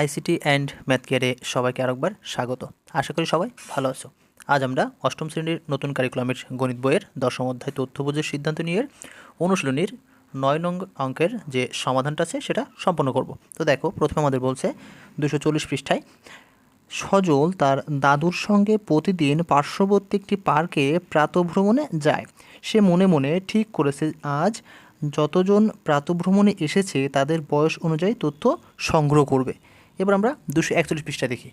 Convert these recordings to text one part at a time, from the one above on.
ICT and math কেয়ারে সবাইকে আরেকবার স্বাগত। আশা করি সবাই ভালো আছো। আজ আমরা অষ্টম শ্রেণির নতুন কারিকুলামের গণিত বইয়ের দশম অধ্যায় তথ্য বোঝের সিদ্ধান্ত নিয়ে অনুশীলনীর নয় নং অঙ্কের যে সমাধানটা আছে সেটা সম্পন্ন করব। তো দেখো, প্রথমে আমাদের বলছে দুশো চল্লিশ পৃষ্ঠায়, সজল তার দাদুর সঙ্গে প্রতিদিন পার্শ্ববর্তী একটি পার্কে প্রাতভ্রমণে যায়। সে মনে মনে ঠিক করেছে, আজ যতজন প্রাতভ্রমণে এসেছে তাদের বয়স অনুযায়ী তথ্য সংগ্রহ করবে। এবার আমরা দুশো একচল্লিশ পৃষ্ঠা দেখি।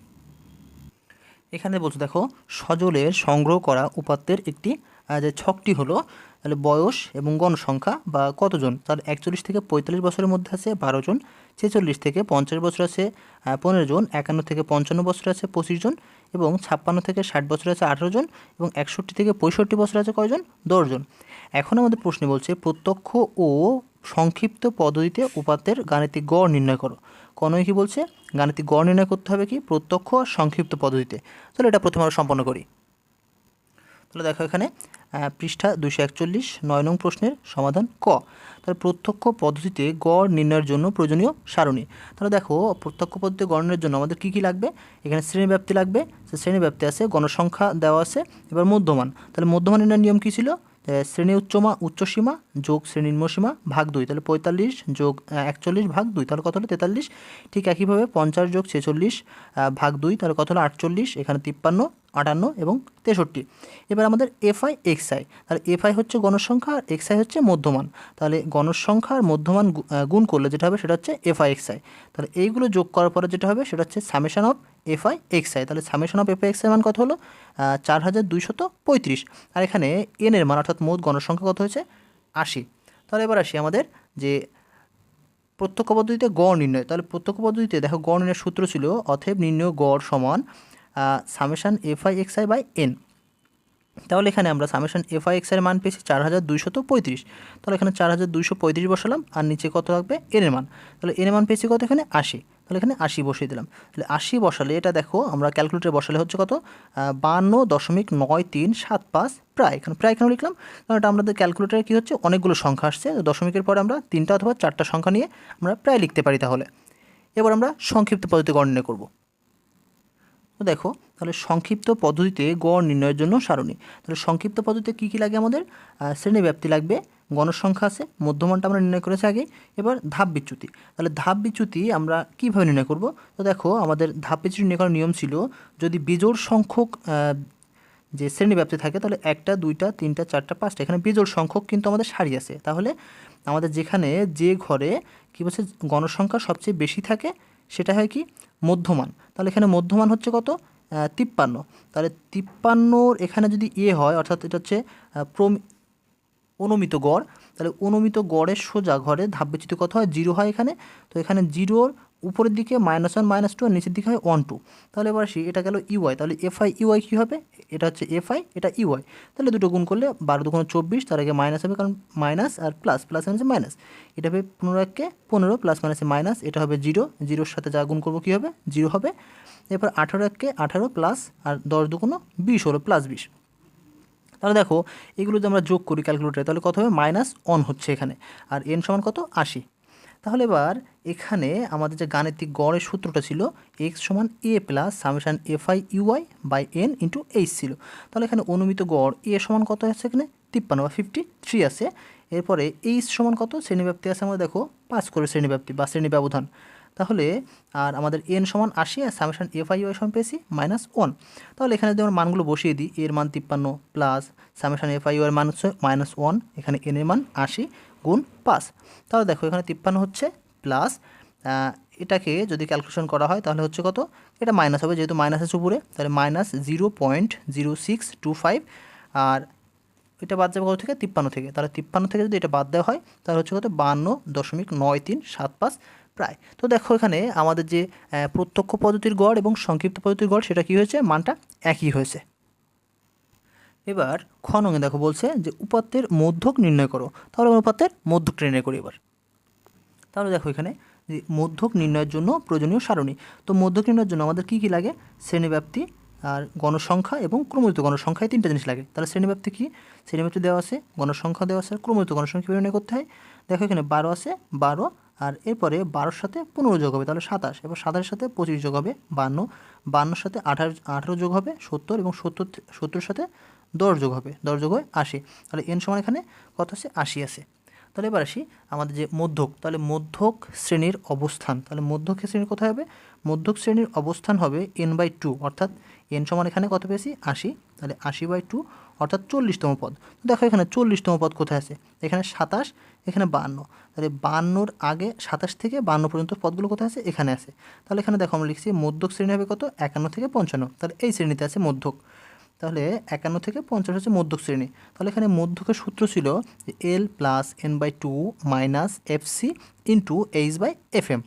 এখানে বলছে, দেখো, সজলের সংগ্রহ করা উপাত্তের একটি যে ছকটি হলো, তাহলে বয়স এবং গণসংখ্যা বা কতজন? তার একচল্লিশ থেকে পঁয়তাল্লিশ বছরের মধ্যে আছে, বারো জন। ছেচল্লিশ থেকে পঞ্চাশ বছর আছে পনেরো জন। একান্ন থেকে পঞ্চান্ন বছর আছে, পঁচিশ জন। এবং ছাপ্পান্ন থেকে ষাট বছর আছে, আঠারো জন। এবং একষট্টি থেকে পঁয়ষট্টি বছর আছে, কয়জন? দশজন এখন আমাদের প্রশ্নে বলছে, প্রত্যক্ষ ও সংক্ষিপ্ত পদ্ধতিতে উপাত্তের গাণিতিক গড় নির্ণয় করো। কোনোই কি বলছে? গাণিতিক গড় নির্ণয় করতে হবে কি? প্রত্যক্ষ আর সংক্ষিপ্ত পদ্ধতিতে। তাহলে এটা প্রথমে আমরা সম্পন্ন করি। তাহলে দেখো এখানে পৃষ্ঠা দুশো একচল্লিশ, নয় নং প্রশ্নের সমাধান ক। তাহলে প্রত্যক্ষ পদ্ধতিতে গড় নির্ণয়ের জন্য প্রয়োজনীয় সারণী। তাহলে দেখো, প্রত্যক্ষ পদ্ধতিতে গড় নির্ণয়ের জন্য আমাদের কী কী লাগবে? এখানে শ্রেণীব্যাপ্তি লাগবে। সে শ্রেণীব্যাপ্তি আছে, গণসংখ্যা দেওয়া আছে, এবার মধ্যমান। তাহলে মধ্যমান নির্ণয়ের নিয়ম কী ছিল? শ্রেণি উচ্চমা, উচ্চসীমা যোগ শ্রেণি নিম্নসীমা ভাগ দুই, তাহলে পঁয়তাল্লিশ যোগ একচল্লিশ ভাগ দুই, তাহলে কত হলো? তেতাল্লিশ। ঠিক একইভাবে পঞ্চাশ যোগ ছেচল্লিশ ভাগ দুই, তাহলে কত হলো? আটচল্লিশ, এখানে তিপ্পান্ন, আটান্ন এবং তেষট্টি। এবার আমাদের এফআই, এক্সআই, তাহলে এফআই হচ্ছে গণসংখ্যা আর এক্সআই হচ্ছে মধ্যমান। তাহলে গণসংখ্যা আর মধ্যমান গুণ করলে যেটা হবে সেটা হচ্ছে এফআই, এক্সআই। তাহলে এইগুলো যোগ করার পরে যেটা হবে সেটা হচ্ছে summation of F I, X I. তাহলে summation of F I, X I মান কত হলো? চার হাজার দুইশত পঁয়ত্রিশ। আর এখানে এনের মান, অর্থাৎ মোট গণসংখ্যা কত হয়েছে? আশি তাহলে এবার আসি আমাদের যে প্রত্যক্ষ পদ্ধতিতে গড় নির্ণয়। তাহলে প্রত্যক্ষ পদ্ধতিতে দেখো গড় নির্ণয়ের সূত্র ছিল অথব নির্ণয় গড় সমান summation F I X I by N তাহলে এখানে আমরা সামেশন এফ আই এক্সের মান পেয়েছি চার হাজার দুইশত পঁয়ত্রিশ। তাহলে এখানে চার হাজার দুইশো পঁয়ত্রিশ বসালাম, আর নিচে কত থাকবে? এর মান। তাহলে এর মান পেয়েছি কত এখানে? আশি। তাহলে এখানে আশি বসিয়ে দিলাম। তাহলে আশি বসালে এটা দেখো, আমরা ক্যালকুলেটারে বসালে হচ্ছে কত? বান্ন দশমিক নয় তিন সাত পাঁচ প্রায়। এখানে প্রায় কেন লিখলাম? কারণ এটা আমাদের ক্যালকুলেটারে কী হচ্ছে? অনেকগুলো সংখ্যা আসছে। দশমিকের পরে আমরা তিনটা অথবা চারটা সংখ্যা নিয়ে আমরা প্রায় লিখতে পারি তাহলে। এবার আমরা সংক্ষিপ্ত পদ্ধতি গণনা করব। দেখো তাহলে সংক্ষিপ্ত পদ্ধতিতে গড় নির্ণয়ের জন্য সারণী। তাহলে সংক্ষিপ্ত পদ্ধতিতে কী কী লাগে আমাদের? আহ, শ্রেণি ব্যাপ্তি লাগবে গণসংখ্যা আছে মধ্যমানটা আমরা নির্ণয় করেছি আগে এবার ধাপ বিচ্যুতি। তাহলে ধাপ বিচ্যুতি আমরা কীভাবে নির্ণয় করব? তো দেখো আমাদের ধাপ বিচ্যুতি নির্ণয় করার নিয়ম ছিল যদি বিজোড় সংখ্যক যে শ্রেণি ব্যাপ্তি থাকে তাহলে একটা দুইটা তিনটা চারটা পাঁচটা এখানে বিজোড় সংখ্যক কিন্তু আমাদের সারি আছে। তাহলে আমাদের যেখানে যে ঘরে কী বলছে গণসংখ্যা সবচেয়ে বেশি থাকে সেটা হয় কি? মধ্যমান। তাহলে এখানে মধ্যমান হচ্ছে কত? তিপ্পান্ন। তাহলে তিপ্পান্নর এখানে যদি এ হয়, অর্থাৎ এটা হচ্ছে প্রম, অনুমিত গড়, তাহলে অনুমিত গড়ের সোজা ঘরে ধাপ বিচ্যুতি কত হয়? জিরো হয় এখানে। তো এখানে জিরোর উপরের দিকে মাইনাস ওয়ান মাইনাস টু আর নিচের দিকে হয় ওয়ান টু তাহলে এবার আসি, এটা গেল ইউআই তাহলে এফআই ইউআই কী হবে? এটা হচ্ছে এফআই এটা ইউআই তাহলে দুটো গুণ করলে বারো দুগুণ চব্বিশ, তার আগে মাইনাস হবে, কারণ মাইনাস আর প্লাস প্লাস হচ্ছে মাইনাস এটা হবে পনেরো এককে পনেরো প্লাস মাইনাসে মাইনাস এটা হবে জিরো জিরোর সাথে যা গুণ করব কী হবে? জিরো হবে। এরপর আঠারো এককে আঠারো প্লাস আর দশ দুগুণ বিশ হলো প্লাস বিশ। তাহলে দেখো, এগুলো যদি আমরা যোগ করি ক্যালকুলেটারে তাহলে কত হবে? মাইনাস অন হচ্ছে এখানে। আর এন সমান কত? আশি। তাহলে এবার এখানে আমাদের যে গাণিতিক গড়ের সূত্রটা ছিল এক্স সমান A plus summation F I U I by N into H ছিল। তাহলে এখানে অনুমিত গড় এ সমান কত আছে এখানে? তিপ্পান্ন বা ফিফটি থ্রি আছে। এরপরে এইচ সমান কত? শ্রেণীব্যাপ্তি আছে আমরা দেখো, পাঁচ করে শ্রেণীব্যাপ্তি বা শ্রেণি ব্যবধান। তাহলে, আর আমাদের এন সমান আশি আর সামেশন এফ আই ওয়াই সমান পেয়েছি মাইনাস ওয়ান তাহলে এখানে যদি আমরা মানগুলো বসিয়ে দিই এর মান তিপ্পান্ন প্লাস সামেশন এফ আই ওয়ার মান হচ্ছে মাইনাস ওয়ান এখানে এন এর মান আশি। গুণ পাঁচ। তাহলে দেখো এখানে তিপ্পান্ন হচ্ছে প্লাস এটাকে যদি ক্যালকুলেশন করা হয় তাহলে হচ্ছে কত? এটা মাইনাস হবে যেহেতু মাইনাস আছে উপরে, তাহলে minus zero point zero six two five আর এটা বাদ যাবে কত থেকে? তিপ্পান্ন থেকে। তাহলে তিপ্পান্ন থেকে যদি এটা বাদ দেওয়া হয়, তাহলে হচ্ছে কত? বান্ন দশমিক নয় তিন সাত পাঁচ প্রায়। তো দেখো এখানে আমাদের যে প্রত্যক্ষ পদ্ধতির গড় এবং সংক্ষিপ্ত পদ্ধতির গড়, সেটা কী হয়েছে? মানটা একই হয়েছে। এবার খ দেখো বলছে যে উপাত্তের মধ্যক নির্ণয় করো। তাহলে আমরা উপাত্তের মধ্যক নির্ণয় করি এবার। তাহলে দেখো এখানে যে মধ্যক নির্ণয়ের জন্য প্রয়োজনীয় সারণী। তো মধ্যক নির্ণয়ের জন্য আমাদের কী কী লাগে? শ্রেণীব্যাপ্তি আর গণসংখ্যা এবং ক্রমিত গণসংখ্যা এই তিনটা জিনিস লাগে। তাহলে শ্রেণীব্যাপ্তি কী? শ্রেণীব্যাপ্তি দেওয়া আছে, গণসংখ্যা দেওয়া আছে ক্রমিত গণসংখ্যা নির্ণয় করতে হয়? দেখো এখানে বারো আছে, বারো, আর এরপরে বারোর সাথে পনেরো যোগ হবে, তাহলে সাতাশ। এবার সাতাশের সাথে পঁচিশ যোগ হবে, বান্ন। বান্নর সাথে আঠারো আঠারো যোগ হবে, সত্তর এবং সত্তর, সত্তরের সাথে দশ যোগ হবে, দশ যোগ হয় আশি। তাহলে এন সমান এখানে কত আছে? আশি আছে। তাহলে এবার আসি আমাদের যে মধ্যক, তাহলে মধ্যক শ্রেণির অবস্থান। তাহলে মধ্যক শ্রেণির কোথায় হবে? মধ্যক শ্রেণির অবস্থান হবে এন বাই টু অর্থাৎ এন সমান এখানে কত পেয়েছি? আশি। তাহলে আশি বাই টু অর্থাৎ চল্লিশতম পদ। দেখো এখানে চল্লিশতম পদ কোথায় আছে? এখানে সাতাশ, এখানে বান্ন। তাহলে বান্নর আগে সাতাশ থেকে বান্ন পর্যন্ত পদগুলো কোথায় আছে? এখানে আছে। তাহলে এখানে দেখো আমরা লিখছি মধ্যক শ্রেণি হবে কত? একান্ন থেকে পঞ্চান্ন। তাহলে এই শ্রেণীতে আছে মধ্যক। তাহলে একান্ন থেকে পঞ্চাশ হচ্ছে মধ্যক শ্রেণি। তাহলে এখানে মধ্যকের সূত্র ছিল L plus N by two minus F C into H by F M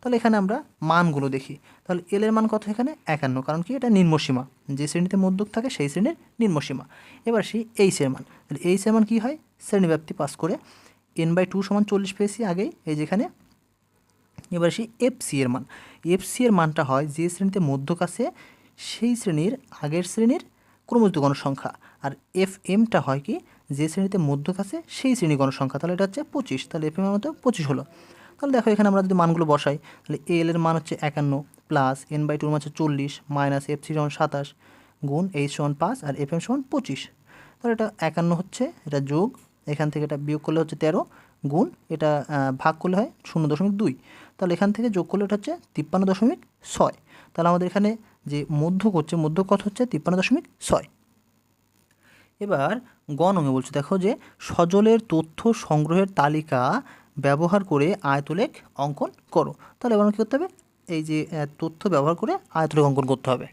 তাহলে এখানে আমরা মানগুলো দেখি। তাহলে এল এর মান কত এখানে? একান্ন। কারণ কি? এটা নিম্নসীমা যে শ্রেণীতে মধ্যক থাকে সেই শ্রেণির নিম্নসীমা এবার সেই এইচ এর মান। তাহলে এইচ এর মান কী হয়? শ্রেণীব্যাপ্তি পাস করে এন বাই টু সমান চল্লিশ পেয়েছি আগেই এই যেখানে এবার সেই এফ সি এর মান। এফ সি এর মানটা হয় যে শ্রেণীতে মধ্যক আছে, সেই শ্রেণির আগের শ্রেণির ক্রমযুক্ত গণসংখ্যা। আর এফ এমটা হয় কি, যে শ্রেণীতে মধ্যক আছে সেই শ্রেণি গণসংখ্যা। তাহলে এটা হচ্ছে পঁচিশ, তাহলে এফ এম এর মতো পঁচিশ হলো। তাহলে দেখো এখানে আমরা যদি মানগুলো বসাই, তাহলে এল এর মান হচ্ছে একান্ন প্লাস এন বাই টুর মান হচ্ছে চল্লিশ মাইনাস এফ সি সমান সাতাশ, গুণ এইচ সমান পাঁচ আর এফ এম সমান পঁচিশ। তাহলে এটা একান্ন হচ্ছে, এটা যোগ, এখান থেকে এটা বিয়োগ করলে হচ্ছে তেরো, গুণ এটা ভাগ করলে হয় শূন্য দশমিক দুই। তাহলে এখান থেকে যোগ করলে এটা হচ্ছে তিপ্পান্ন দশমিক ছয়। তাহলে আমাদের এখানে যে মধ্যক হচ্ছে মধ্যক কত হচ্ছে? তিপ্পান্ন দশমিক ছয়। এবার গ নঙে বলছে, দেখো যে সজলের তথ্য সংগ্রহের তালিকা ব্যবহার করে আয়তলেখ অঙ্কন করো। তাহলে এবার কী করতে হবে? এই যে তথ্য ব্যবহার করে আয়তলেখ অঙ্কন করতে হবে।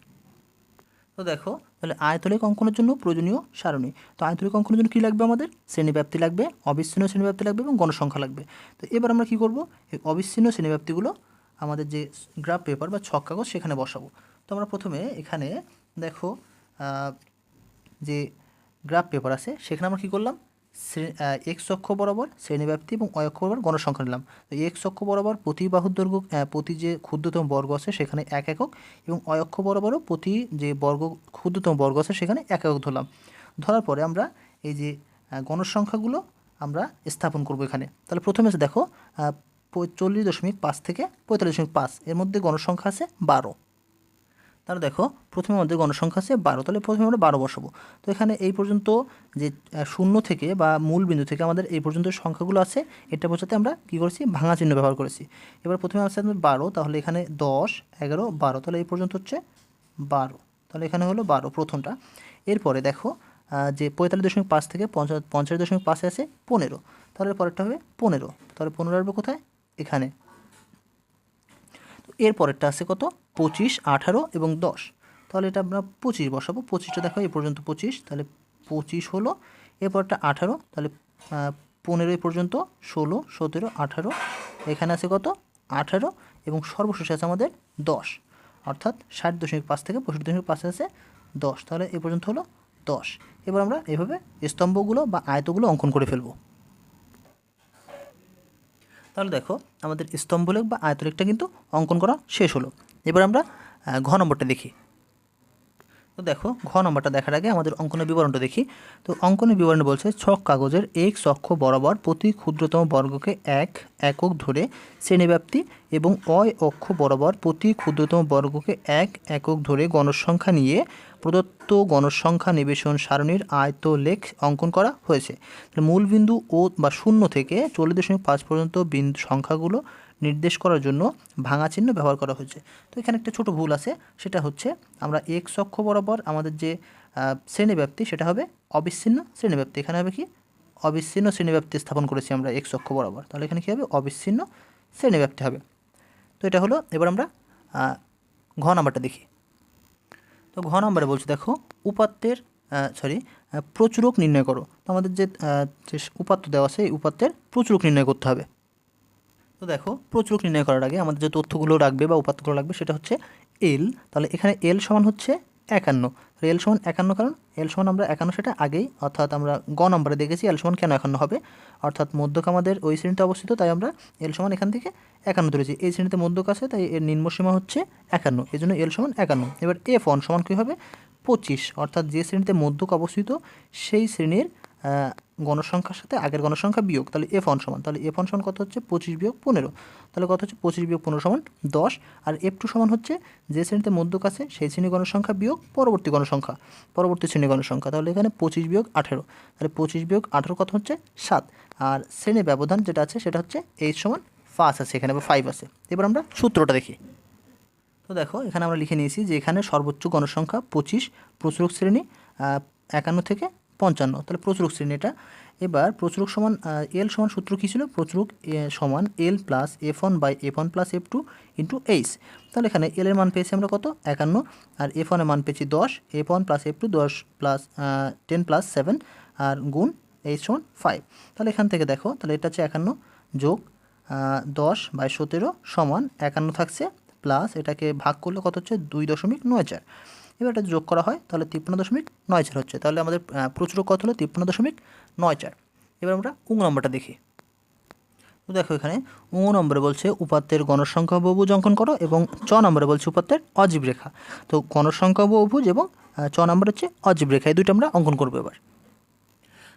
তো দেখো, তাহলে আয়তলেখ অঙ্কনের জন্য প্রয়োজনীয় সারণী। তো আয়তলেখ অঙ্কনের জন্য কী লাগবে আমাদের? শ্রেণীব্যাপ্তি লাগবে, অবিচ্ছিন্ন শ্রেণীব্যাপ্তি লাগবে এবং গণসংখ্যা লাগবে। তো এবার আমরা কী করব? এই অবিচ্ছিন্ন শ্রেণীব্যাপ্তিগুলো আমাদের যে গ্রাফ পেপার বা ছক কাগজ সেখানে বসাবো। তো আমরা প্রথমে এখানে দেখো যে গ্রাফ পেপার আছে, সেখানে আমরা কী করলাম? এক্স অক্ষ বরাবর শ্রেণীব্যাপ্তি এবং অয় অক্ষ বরাবর গণসংখ্যা নিলাম। তো এক্স অক্ষ বরাবর প্রতি বাহুর দৈর্ঘ্য প্রতি যে ক্ষুদ্রতম বর্গ আছে সেখানে এক একক এবং অয় অক্ষ বরাবরও প্রতি যে বর্গ, ক্ষুদ্রতম বর্গ আছে সেখানে এক একক ধরলাম। ধরার পরে আমরা এই যে গণসংখ্যাগুলো আমরা স্থাপন করব এখানে। তাহলে প্রথমে আছে দেখো চল্লিশ দশমিক পাঁচ থেকে পঁয়তাল্লিশ দশমিক পাঁচ, এর মধ্যে গণসংখ্যা আছে বারো। তাহলে দেখো প্রথমে আমাদের গণসংখ্যা আছে বারো, তাহলে প্রথমে আমরা বারো বসাবো। তো এখানে এই পর্যন্ত যে শূন্য থেকে বা মূল বিন্দু থেকে আমাদের এই পর্যন্ত সংখ্যাগুলো আছে, এটা বোঝাতে আমরা কী করেছি? ভাঙা চিহ্ন ব্যবহার করেছি। এবার প্রথমে আছে আমাদের বারো, তাহলে এখানে দশ, এগারো, বারো, তাহলে এই পর্যন্ত হচ্ছে বারো। তাহলে এখানে হলো বারো প্রথমটা। এরপরে দেখো যে পঁয়তাল্লিশ দশমিক পাঁচ থেকে পঞ্চাশ দশমিক পাঁচে আছে পনেরো। তাহলে পরেরটা হবে পনেরো। তাহলে পনেরো আসবে কোথায়? এখানে। এর পরেরটা আছে কত? পঁচিশ, আঠারো এবং দশ। তাহলে এটা আমরা পঁচিশ বসাবো। পঁচিশটা দেখো এ পর্যন্ত পঁচিশ। তাহলে পঁচিশ হলো এরপরটা আঠারো। তাহলে পনেরো এ পর্যন্ত, ষোলো, সতেরো, আঠারো। এখানে আছে কত? আঠারো এবং সর্বশেষ আছে আমাদের দশ। অর্থাৎ ষাট দশমিক পাঁচ থেকে পঁয়ষট্টি দশমিক পাঁচ আছে দশ। তাহলে এ পর্যন্ত হলো দশ। এবার আমরা এভাবে স্তম্ভগুলো বা আয়তগুলো অঙ্কন করে ফেলব। তাহলে দেখো আমাদের স্তম্ভলেখ বা আয়তলেখটা কিন্তু অঙ্কন করা শেষ হলো। এবার আমরা ঘ নম্বরটা দেখি। তো দেখো, ঘ নম্বরটা দেখার আগে আমাদের অঙ্কনের বিবরণটা দেখি। তো অঙ্কনের বিবরণে বলছে, ছক কাগজের এক অক্ষ বরাবর প্রতি ক্ষুদ্রতম বর্গকে এক একক ধরে শ্রেণীব্যাপ্তি এবং অয় অক্ষ বরাবর প্রতি ক্ষুদ্রতম বর্গকে এক একক ধরে গণসংখ্যা নিয়ে প্রদত্ত গণসংখ্যা নিবেশন সারণীর আয়ত লেখ অঙ্কন করা হয়েছে। মূল বিন্দু ও বা শূন্য থেকে চল্লিশ দশমিক পাঁচ পর্যন্ত বিন্দু সংখ্যাগুলো নির্দেশ করার জন্য ভাঙা চিহ্ন ব্যবহার করা হয়েছে। তো এখানে একটা ছোট ভুল আছে, সেটা হচ্ছে আমরা এক্স অক্ষ বরাবর আমাদের যে শ্রেণীব্যাপ্তি সেটা হবে অবিচ্ছিন্ন শ্রেণীব্যাপ্তি। এখানে হবে কি? অবিচ্ছিন্ন শ্রেণীব্যাপ্তি স্থাপন করেছি আমরা এক্স অক্ষ বরাবর। তাহলে এখানে কী হবে? অবিচ্ছিন্ন শ্রেণীব্যাপ্তি হবে। তো এটা হলো, এবার আমরা ঘ নাম্বারটা দেখি। তো ঘ নাম্বারে বলছি, দেখো, উপাত্তের সরি প্রচুরক নির্ণয় করো। তো আমাদের যে উপাত্ত দেওয়া আছে, এই উপাত্তের প্রচুরক নির্ণয় করতে হবে। তো দেখো প্রচুরক নির্ণয় করার আগে আমাদের যে তথ্যগুলো রাখবে বা উপাত্তগুলো রাখবে সেটা হচ্ছে এল তাহলে এখানে এল সমান হচ্ছে একান্ন। এল সমান একান্ন কারণ এল সমান আমরা একান্ন সেটা আগেই, অর্থাৎ আমরা গ নম্বরে দেখেছি এল সমান কেন একান্ন হবে? অর্থাৎ মধ্যক আমাদের ওই শ্রেণীতে অবস্থিত, তাই আমরা এল সমান এখান থেকে একান্ন ধরেছি এই শ্রেণীতে মধ্যক আছে, তাই এর নিম্নসীমা হচ্ছে একান্ন। এই জন্য এল সমান একান্ন। এবার এফ ওয়ান সমান কী হবে? পঁচিশ। অর্থাৎ যে শ্রেণীতে মধ্যক অবস্থিত, সেই শ্রেণির গণসংখ্যার সাথে আগের গণসংখ্যা বিয়োগ, তাহলে এফ ওয়ান সমান, তাহলে এফ ওয়ান সমান কত হচ্ছে? পঁচিশ বিয়োগ পনেরো। তাহলে কত হচ্ছে? পঁচিশ বিয়োগ পনেরো সমান দশ। আর এফ টু সমান হচ্ছে যে শ্রেণীতে মধ্যক আছে, সেই শ্রেণি গণসংখ্যা বিয়োগ পরবর্তী গণসংখ্যা, পরবর্তী শ্রেণি গণসংখ্যা। তাহলে এখানে পঁচিশ বিয়োগ আঠেরো। তাহলে পঁচিশ বিয়োগ আঠেরো কত হচ্ছে? সাত। আর শ্রেণি ব্যবধান যেটা আছে, সেটা হচ্ছে এইচ সমান পাঁচ আছে, এখানে বা ফাইভ আছে। এবার আমরা সূত্রটা দেখি। তো দেখো, এখানে আমরা লিখে নিয়েছি যে এখানে সর্বোচ্চ গণসংখ্যা পঁচিশ, প্রচুরক শ্রেণি একান্ন থেকে পঞ্চান্ন। তাহলে প্রচুরক শ্রেণি এটা। এবার প্রচুরক সমান এল সমান সূত্র কী ছিল? প্রচুরক সমান L plus F one by F one plus F two into H তাহলে এখানে এল এর মান পেয়েছি আমরা কত? একান্ন। আর এফ ওয়ানের মান পেয়েছি দশ। F one plus F two দশ প্লাস টেন প্লাস সেভেন আর গুণ এইচ সমান ফাইভ তাহলে এখান থেকে দেখো, তাহলে এটা হচ্ছে একান্ন যোগ দশ বাই সতেরো সমান একান্ন থাকছে প্লাস এটাকে ভাগ করলে কত হচ্ছে? দুই দশমিক নয় চার। এবার এটা যোগ করা হয়, তাহলে তিপ্পান্ন দশমিক নয় চার হচ্ছে। তাহলে আমাদের প্রচুর কত হলো? তিপ্পান্ন দশমিক নয় চার। এবার আমরা উং নম্বরটা দেখি। তো দেখো এখানে উং নম্বরে বলছে উপাত্তের গণসংখ্যা বহুভুজ অঙ্কন করো এবং চ নম্বরে বলছে উপাত্তের অজীব রেখা। তো গণসংখ্যা বহুভুজ এবং চ নম্বর হচ্ছে অজীব রেখা। এই দুইটা আমরা অঙ্কন করব এবার।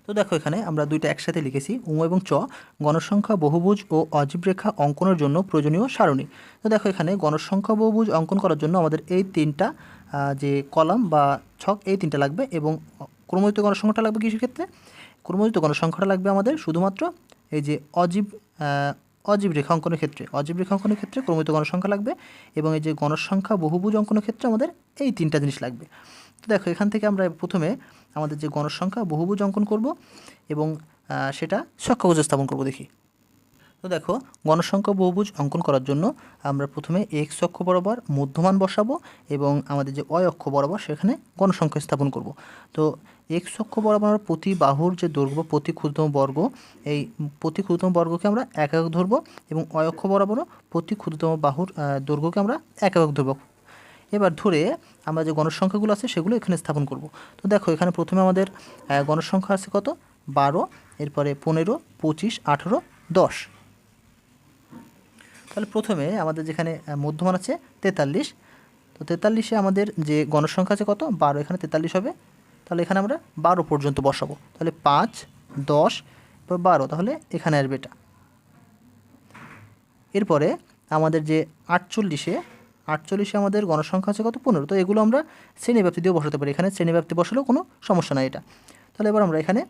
তো দেখো এখানে আমরা দুইটা একসাথে লিখেছি উম এবং চ। গণসংখ্যা বহুভুজ ও অজীব রেখা অঙ্কনের জন্য প্রয়োজনীয় সারণী। তো দেখো এখানে গণসংখ্যা বহুভুজ অঙ্কন করার জন্য আমাদের এই তিনটা যে কলাম বা ছক, এই তিনটা লাগবে এবং ক্রমযুক্ত গণসংখ্যাটা লাগবে কিছু ক্ষেত্রে। ক্রমযুক্ত গণসংখ্যাটা লাগবে আমাদের শুধুমাত্র এই যে অজীব অজীব রেখা অঙ্কনের ক্ষেত্রে। অজীব রেখা অঙ্কনের ক্ষেত্রে ক্রমিত গণসংখ্যা লাগবে এবং এই যে গণসংখ্যা বহুভুজ অঙ্কনের ক্ষেত্রে আমাদের এই তিনটা জিনিস লাগবে। তো দেখো, এখান থেকে আমরা প্রথমে আমাদের যে গণসংখ্যা বহুভুজ অঙ্কন করব এবং সেটা সক্ষভুজ স্থাপন করব দেখি। তো দেখো, গণসংখ্যা বহুভুজ অঙ্কন করার জন্য আমরা প্রথমে এক্স অক্ষ বরাবর মধ্যমান বসাবো এবং আমাদের যে অয় অক্ষ বরাবর সেখানে গণসংখ্যা স্থাপন করব। তো এক্স অক্ষ বরাবর আমরা প্রতি বাহুর যে দৈর্ঘ্য, প্রতি ক্ষুদ্রতম বর্গ, এই প্রতি ক্ষুদ্রতম বর্গকে আমরা এক একক ধরবো এবং অয় অক্ষ বরাবরও প্রতি ক্ষুদ্রতম বাহুর দৈর্ঘ্যকে আমরা এক একক ধরবো। এবার ধরে আমরা যে গণসংখ্যাগুলো আছে সেগুলো এখানে স্থাপন করব। তো দেখো, এখানে প্রথমে আমাদের গণসংখ্যা আছে কত? বারো, এরপরে পনেরো, পঁচিশ, আঠেরো, দশ। তাহলে প্রথমে আমাদের যেখানে মধ্যমান আছে তেতাল্লিশ। তো তেতাল্লিশে আমাদের যে গণসংখ্যা আছে কত? বারো, এখানে তেতাল্লিশ হবে। তাহলে এখানে আমরা বারো পর্যন্ত বসাবো। তাহলে পাঁচ, দশ বা বারো, তাহলে এখানে আসবে এটা। এরপরে আমাদের যে আটচল্লিশে আটচল্লিশে আমাদের গণসংখ্যা আছে কত? পনেরো। তো এগুলো আমরা শ্রেণীব্যাপ্তি দিয়েও বসাতে পারি। এখানে শ্রেণীব্যাপ্তি বসালেও কোনো সমস্যা নাই এটা। তাহলে এবার আমরা এখানে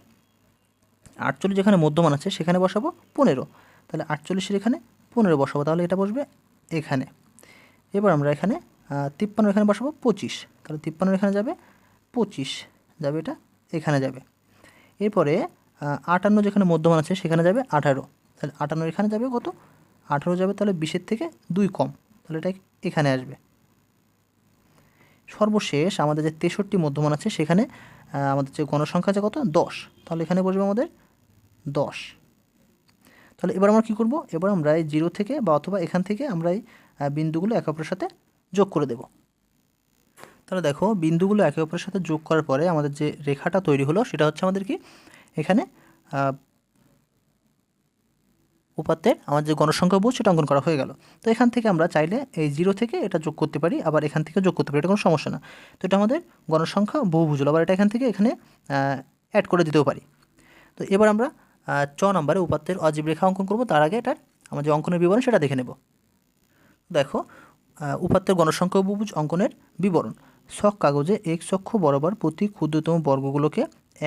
আটচল্লিশ যেখানে মধ্যমান আছে, সেখানে বসাবো পনেরো। তাহলে আটচল্লিশের এখানে পনেরো বসাবো, তাহলে এটা বসবে এখানে। এবার আমরা এখানে তিপ্পান্ন এখানে বসাবো, পঁচিশ। তাহলে তিপ্পান্ন এখানে যাবে, পঁচিশ যাবে এটা, এখানে যাবে। এরপরে আটান্ন যেখানে মধ্যমান আছে সেখানে যাবে আঠারো। তাহলে আটান্ন এখানে যাবে কত? আঠারো যাবে তাহলে বিশের থেকে দুই কম। তাহলে এটা এখানে আসবে। সর্বশেষ আমাদের যে তেষট্টি মধ্যমান আছে সেখানে আমাদের যে গণসংখ্যা আছে কত? দশ। তাহলে এখানে বসবে আমাদের দশ। তাহলে এবার আমরা কী করব? এবার আমরা এই জিরো থেকে বা অথবা এখান থেকে আমরা এই বিন্দুগুলো একে অপরের সাথে যোগ করে দেব। তাহলে দেখো, বিন্দুগুলো একে অপরের সাথে যোগ করার পরে আমাদের যে রেখাটা তৈরি হলো, সেটা হচ্ছে আমাদের কি? এখানে উপাত্তের আমার যে গণসংখ্যা বহু সেটা অঙ্কন করা হয়ে গেল। তো এখান থেকে আমরা চাইলে এই জিরো থেকে এটা যোগ করতে পারি, আবার এখান থেকে যোগ করতে পারি, এটা কোনো সমস্যা না। তো এটা আমাদের গণসংখ্যা বহুভুজ আবার এটা এখান থেকে এখানে অ্যাড করে দিতেও পারি। তো এবার আমরা চ নম্বরে উপাত্তের অজীব রেখা অঙ্কন করব। তার আগে এটার আমার যে অঙ্কনের বিবরণ সেটা দেখে নেব। দেখো উপাত্তের গণসংখ্যা বহুভুজ অঙ্কনের বিবরণ। শখ কাগজে এক অক্ষ বরাবর প্রতি ক্ষুদ্রতম বর্গগুলোকে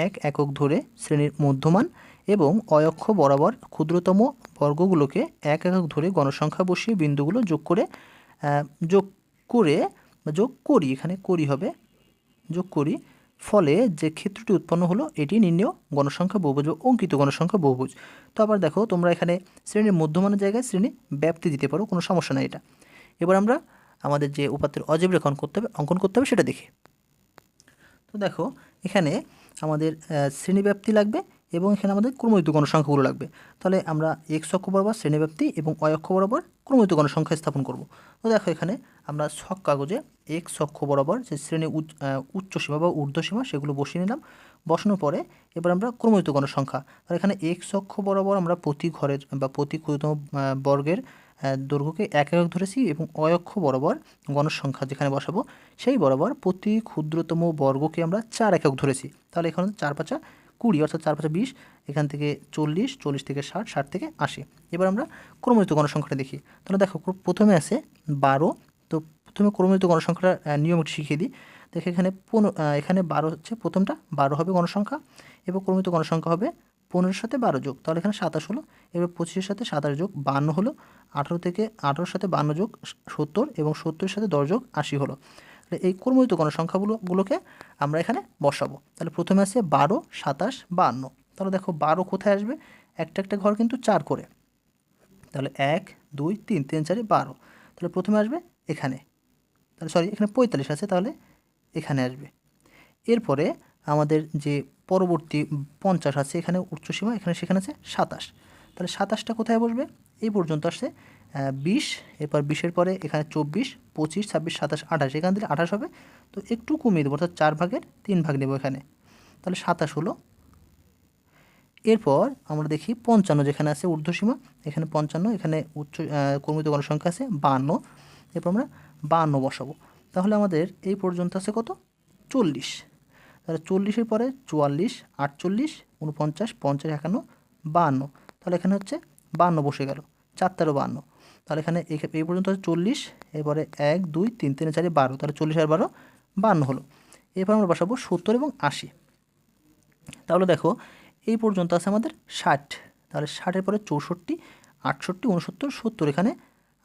এক একক ধরে শ্রেণির মধ্যমান এবং অয়ক্ষ বরাবর ক্ষুদ্রতম বর্গগুলোকে এক একক ধরে গণসংখ্যা বসিয়ে বিন্দুগুলো যোগ করে যোগ করে যোগ করি, এখানে করি হবে, যোগ করি ফলে যে ক্ষেত্রটি উৎপন্ন হলো, এটি নির্ণয় গণসংখ্যা বহুভুজ বা অঙ্কিত গণসংখ্যা বহুভুজ। তো আবার দেখো, তোমরা এখানে শ্রেণির মধ্যমানের জায়গায় শ্রেণি ব্যাপ্তি দিতে পারো, কোনো সমস্যা নাই এটা। এবার আমরা আমাদের যে উপাত্তের অজীব রেখন করতে হবে, অঙ্কন করতে হবে সেটা দেখি। তো দেখো, এখানে আমাদের শ্রেণি শ্রেণীব্যাপ্তি লাগবে এবং এখানে আমাদের ক্রমযুক্ত গণসংখ্যাগুলো লাগবে। তাহলে আমরা এক্স অক্ষ বরাবর শ্রেণীব্যাপ্তি এবং অয় অক্ষ বরাবর ক্রমযুক্ত গণসংখ্যা স্থাপন করব। তো দেখো এখানে আমরা ছক কাগজে এক্স অক্ষ বরাবর যে শ্রেণি উচ্চ উচ্চ সীমা বা ঊর্ধ্বসীমা সেগুলো বসিয়ে নিলাম। বসানোর পরে এবার আমরা ক্রমযুক্ত গণসংখ্যা। তাহলে এখানে এক্স অক্ষ বরাবর আমরা প্রতি ঘরের বা প্রতি ক্ষুদ্রতম বর্গের দৈর্ঘ্যকে এক একক ধরেছি এবং অয়ক্ষ বরাবর গণসংখ্যা যেখানে বসাবো, সেই বরাবর প্রতি ক্ষুদ্রতম বর্গকে আমরা চার একক ধরেছি। তাহলে এখানে চার পাঁচা কুড়ি অর্থাৎ চার পাঁচে বিশ এখান থেকে চল্লিশ চল্লিশ থেকে ষাট ষাট থেকে আশি। এবার আমরা ক্রমযুক্ত গণসংখ্যাটা দেখি। তাহলে দেখো প্র- প্রথমে আছে বারো। তো প্রথমে ক্রমযুক্ত গণসংখ্যাটা আহ, নিয়ম একটু শিখিয়ে দিই। দেখো এখানে পনেরো এখানে বারো হচ্ছে প্রথমটা বারো হবে গণসংখ্যা। এবং ক্রমিত গণসংখ্যা হবে পনেরোর সাথে বারো যোগ। তাহলে এখানে সাতাশ হলো। এবার পঁচিশের সাথে সাতাশ যোগ বান্ন হলো। আঠারো থেকে আঠারোর সাথে বান্ন যোগ সত্তর এবং সত্তরের সাথে দশ যোগ আশি হলো। এই ক্রমিত গণসংখ্যাগুলো গুলোকে আমরা এখানে বসাবো। তাহলে প্রথমে আছে বারো, সাতাশ বান্ন তাহলে দেখো বারো কোথায় আসবে? একটা একটা ঘর কিন্তু চার করে। তাহলে এক, দুই, তিন তিন, চারে, বারো। তাহলে প্রথমে আসবে এখানে। তাহলে সরি এখানে পঁয়তাল্লিশ আছে, তাহলে এখানে আসবে। এরপরে আমাদের যে পরবর্তী পঞ্চাশ আছে, এখানে উচ্চসীমা, এখানে সেখানে আছে সাতাশ। তাহলে সাতাশটা কোথায় বসবে? এই পর্যন্ত আসছে বিশ, এরপর বিশের পরে এখানে চব্বিশ, পঁচিশ, ছাব্বিশ, সাতাশ, আঠাশ। এখান থেকে আঠাশ হবে। তো একটু কমিয়ে দেবো, অর্থাৎ চার ভাগের তিন ভাগ নেব এখানে। তাহলে সাতাশ হলো। এরপর আমরা দেখি পঞ্চান্ন যেখানে আছে ঊর্ধ্বসীমা, এখানে পঞ্চান্ন, এখানে উচ্চ কর্মিত গণসংখ্যা আছে বান্ন। এরপর আমরা বান্ন বসাবো। তাহলে আমাদের এই পর্যন্ত আছে কত? চল্লিশ। তাহলে চল্লিশের পরে চুয়াল্লিশ, আটচল্লিশ উনপঞ্চাশ পঞ্চাশ, একান্ন, বান্ন। তাহলে এখানে হচ্ছে বান্ন বসে গেল। চার তেরো বান্ন। তাহলে এখানে এখা- এই পর্যন্ত আছে চল্লিশ এরপরে এক, দুই, তিন তিন, চারে বারো, তাহলে চল্লিশ আর বারো, বান্ন হলো। এরপর আমরা বসাবো সত্তর এবং আশি। তাহলে দেখো, এই পর্যন্ত আছে আমাদের ষাট। তাহলে ষাটের পরে চৌষট্টি, আটষট্টি, উনসত্তর, সত্তর এখানে,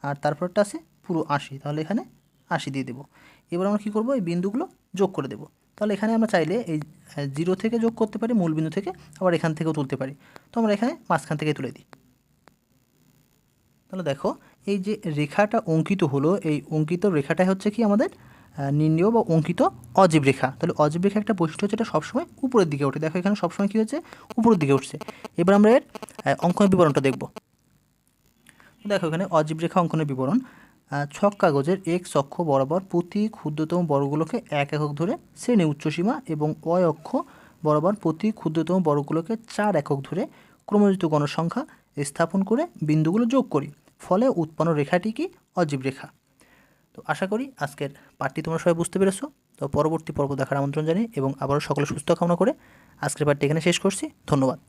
আর তারপরটা আছে পুরো আশি। তাহলে এখানে আশি দিয়ে দেবো। এবার আমরা কী করব? এই বিন্দুগুলো যোগ করে দেবো। তাহলে এখানে আমরা চাইলে এই জিরো থেকে যোগ করতে পারি, মূল বিন্দু থেকে আবার এখান থেকেও তুলতে পারি। তো আমরা এখানে মাঝখান থেকে তুলে দিই। তাহলে দেখো, এই যে রেখাটা অঙ্কিত হলো, এই অঙ্কিত রেখাটাই হচ্ছে কি আমাদের নির্ণেয় বা অঙ্কিত অজীব রেখা। তাহলে অজীব রেখা একটা বৈশিষ্ট্য হচ্ছে এটা সবসময় উপরের দিকে ওঠে। দেখো এখানে সবসময় কী হচ্ছে? উপরের দিকে উঠছে। এবার আমরা এর অঙ্কনের বিবরণটা দেখব। দেখো এখানে অজীব রেখা অঙ্কনের বিবরণ। ছক কাগজের এক অক্ষ বরাবর প্রতি ক্ষুদ্রতম বর্গগুলোকে এক একক ধরে শ্রেণি উচ্চসীমা এবং অয় অক্ষ বরাবর প্রতি ক্ষুদ্রতম বর্গগুলোকে চার একক ধরে ক্রমযুক্ত গণসংখ্যা স্থাপন করে বিন্দুগুলো যোগ করি। ফলে উৎপন্ন রেখাটি কি? অজীব রেখা। তো আশা করি আজকের পাঠটি তোমরা সবাই বুঝতে পেরেছ। তো পরবর্তী পর্ব দেখার আমন্ত্রণ জানিয়ে এবং আবারও সকলে সুস্থ কামনা করে আজকের পাঠটি এখানে শেষ করছি। ধন্যবাদ।